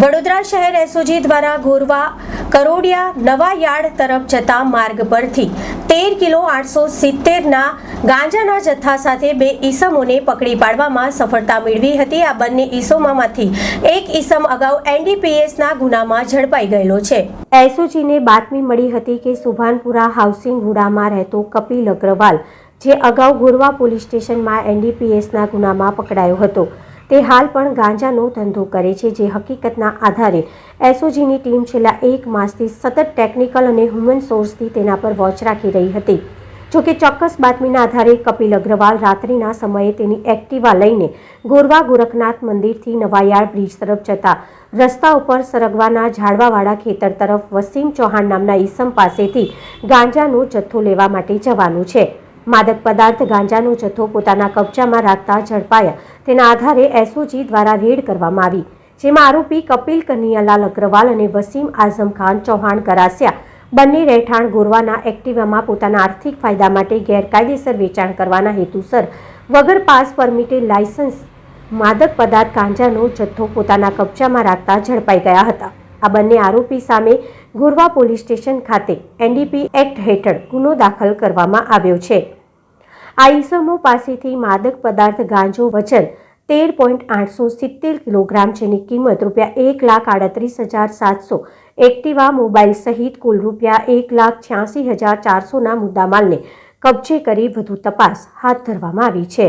વડોદરા શહેર એસઓજી દ્વારા ગોરવા કરોડિયા નવા યાર્ડ તરફ જતા માર્ગ પરથી તેર કિલો આઠસો સિત્તેરના ગાંજાના જથ્થા સાથે બે ઈસમોને પકડી પાડવામાં સફળતા મેળવી હતી. આ બંને ઈસમોમાંથી એક ઈસમ અગાઉ એનડીપીએસના ગુનામાં ઝડપાઈ ગયેલો છે. એસઓજીને બાતમી મળી હતી કે સુભાનપુરા હાઉસિંગ હુડામાં રહેતો કપિલ અગ્રવાલ, જે અગાઉ ગોરવા પોલીસ સ્ટેશનમાં એનડીપીએસના ગુનામાં પકડાયો હતો તે હાલ પણ ગાંજાનો ધંધો કરે છે, જે હકીકતના આધારે એસઓજીની ટીમ છેલ્લા એક માસથી સતત ટેકનિકલ અને હ્યુમન સોર્સથી તેના પર વોચ રાખી રહી હતી. જોકે ચોક્કસ બાતમીના આધારે કપિલ અગ્રવાલ રાત્રિના સમયે તેની એક્ટિવા લઈને ગોરવા ગોરખનાથ મંદિરથી નવાયાળ બ્રિજ તરફ જતા રસ્તા ઉપર સરગવાના ઝાડવાવાળા ખેતર તરફ વસીમ ચૌહાણ નામના ઈસમ પાસેથી ગાંજાનો જથ્થો લેવા માટે જવાનું છે. માદક પદાર્થ ગાંજાનો જથ્થો પોતાના કબજામાં રાખતા ઝડપાયા. તેના આધારે એસઓજી દ્વારા રેડ કરવામાં આવી, જેમાં આરોપી કપિલ કનૈયાલાલ અગ્રવાલ અને વસીમ આઝમ ખાન ચૌહાણ કરાસ્યા બંને રહેઠાણ ગોરવાના એક્ટિવામાં પોતાના આર્થિક ફાયદા માટે ગેરકાયદેસર વેચાણ કરવાના હેતુસર વગર પાસ પરમિટેડ લાયસન્સ માદક પદાર્થ ગાંજાનો જથ્થો પોતાના કબજામાં રાખતા ઝડપાઈ ગયા હતા. આ બંને આરોપી સામે ગોરવા પોલીસ સ્ટેશન ખાતે એનડીપી એક્ટ હેઠળ ગુનો દાખલ કરવામાં આવ્યો છે. આ ઈસમો પાસેથી માદક પદાર્થ ગાંજો વજન તેર પોઈન્ટ આઠસો સિત્તેર કિલોગ્રામ જેની કિંમત રૂપિયા એક લાખ આડત્રીસ હજાર સાતસો, એક્ટિવા મોબાઈલ સહિત કુલ રૂપિયા એક લાખ છ્યાસી હજાર ચારસોના મુદ્દામાલને કબજે કરી વધુ તપાસ હાથ ધરવામાં આવી છે.